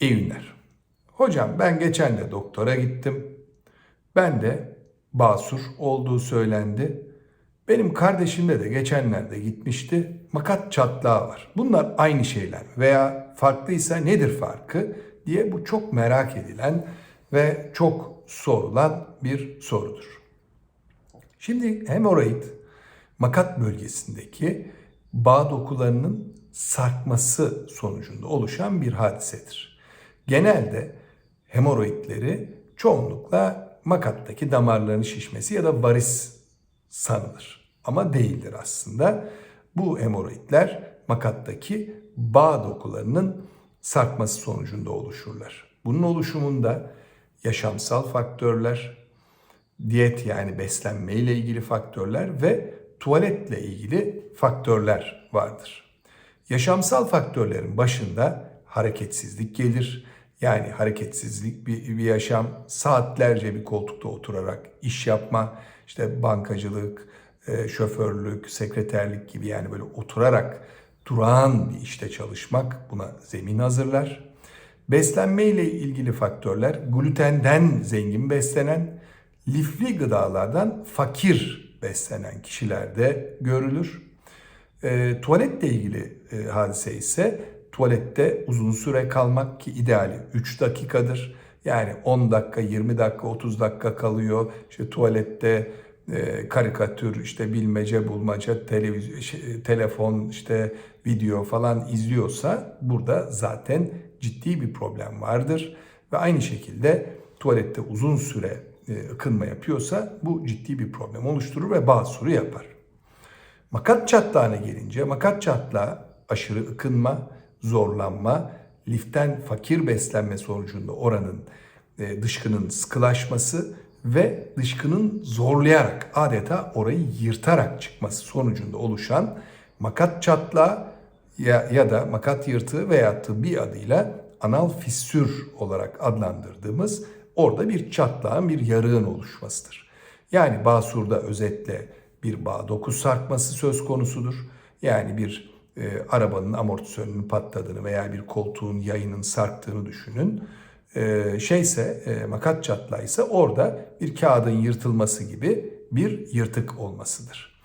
İyi günler. Hocam ben geçen de doktora gittim. Ben de basur olduğu söylendi. Benim kardeşimde de geçenlerde gitmişti. Makat çatlağı var. Bunlar aynı şeyler veya farklıysa nedir farkı diye bu çok merak edilen ve çok sorulan bir sorudur. Şimdi hemoroid makat bölgesindeki bağ dokularının sarkması sonucunda oluşan bir hadisedir. Genelde hemoroidleri çoğunlukla makattaki damarların şişmesi ya da varis sanılır. Ama değildir aslında. Bu hemoroidler makattaki bağ dokularının sarkması sonucunda oluşurlar. Bunun oluşumunda yaşamsal faktörler, diyet yani beslenme ile ilgili faktörler ve tuvaletle ilgili faktörler vardır. Yaşamsal faktörlerin başında hareketsizlik gelir. Yani hareketsizlik bir, bir yaşam, saatlerce bir koltukta oturarak iş yapma, işte bankacılık, e, şoförlük, sekreterlik gibi yani böyle oturarak durağan bir işte çalışmak buna zemin hazırlar. Beslenme ile ilgili faktörler glutenden zengin beslenen, lifli gıdalardan fakir beslenen kişilerde görülür. E, tuvaletle ilgili e, hadise ise tuvalette uzun süre kalmak ki ideali 3 dakikadır. Yani 10 dakika, 20 dakika, 30 dakika kalıyor. İşte tuvalette e, karikatür, işte bilmece, bulmaca, televizyon, şey, telefon, işte video falan izliyorsa burada zaten ciddi bir problem vardır. Ve aynı şekilde tuvalette uzun süre e, ıkınma yapıyorsa bu ciddi bir problem oluşturur ve basuru yapar. Makat çatlağına gelince makat çatlağı aşırı ıkınma, zorlanma, liften fakir beslenme sonucunda oranın e, dışkının sıkılaşması ve dışkının zorlayarak adeta orayı yırtarak çıkması sonucunda oluşan makat çatlağı ya, ya da makat yırtığı veya tıbbi adıyla anal fissür olarak adlandırdığımız orada bir çatlağın bir yarığın oluşmasıdır. Yani basurda özetle bir bağ doku sarkması söz konusudur. Yani bir e, arabanın amortisörünün patladığını veya bir koltuğun yayının sarktığını düşünün. E, şeyse e, makat çatlağı ise orada bir kağıdın yırtılması gibi bir yırtık olmasıdır.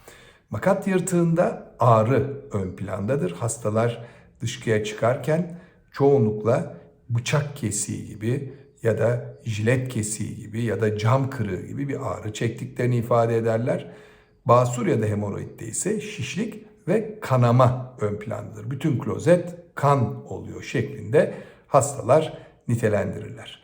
Makat yırtığında ağrı ön plandadır. Hastalar dışkıya çıkarken çoğunlukla bıçak kesiği gibi ya da jilet kesiği gibi ya da cam kırığı gibi bir ağrı çektiklerini ifade ederler. Basur ya da hemoroidde ise şişlik ve kanama ön plandadır. Bütün klozet kan oluyor şeklinde hastalar nitelendirirler.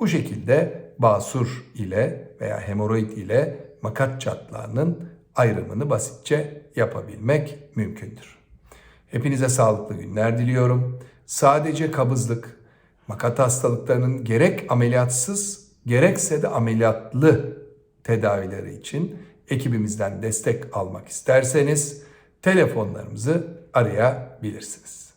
Bu şekilde basur ile veya hemoroid ile makat çatlağının ayrımını basitçe yapabilmek mümkündür. Hepinize sağlıklı günler diliyorum. Sadece kabızlık, makat hastalıklarının gerek ameliyatsız gerekse de ameliyatlı tedavileri için ekibimizden destek almak isterseniz telefonlarımızı arayabilirsiniz.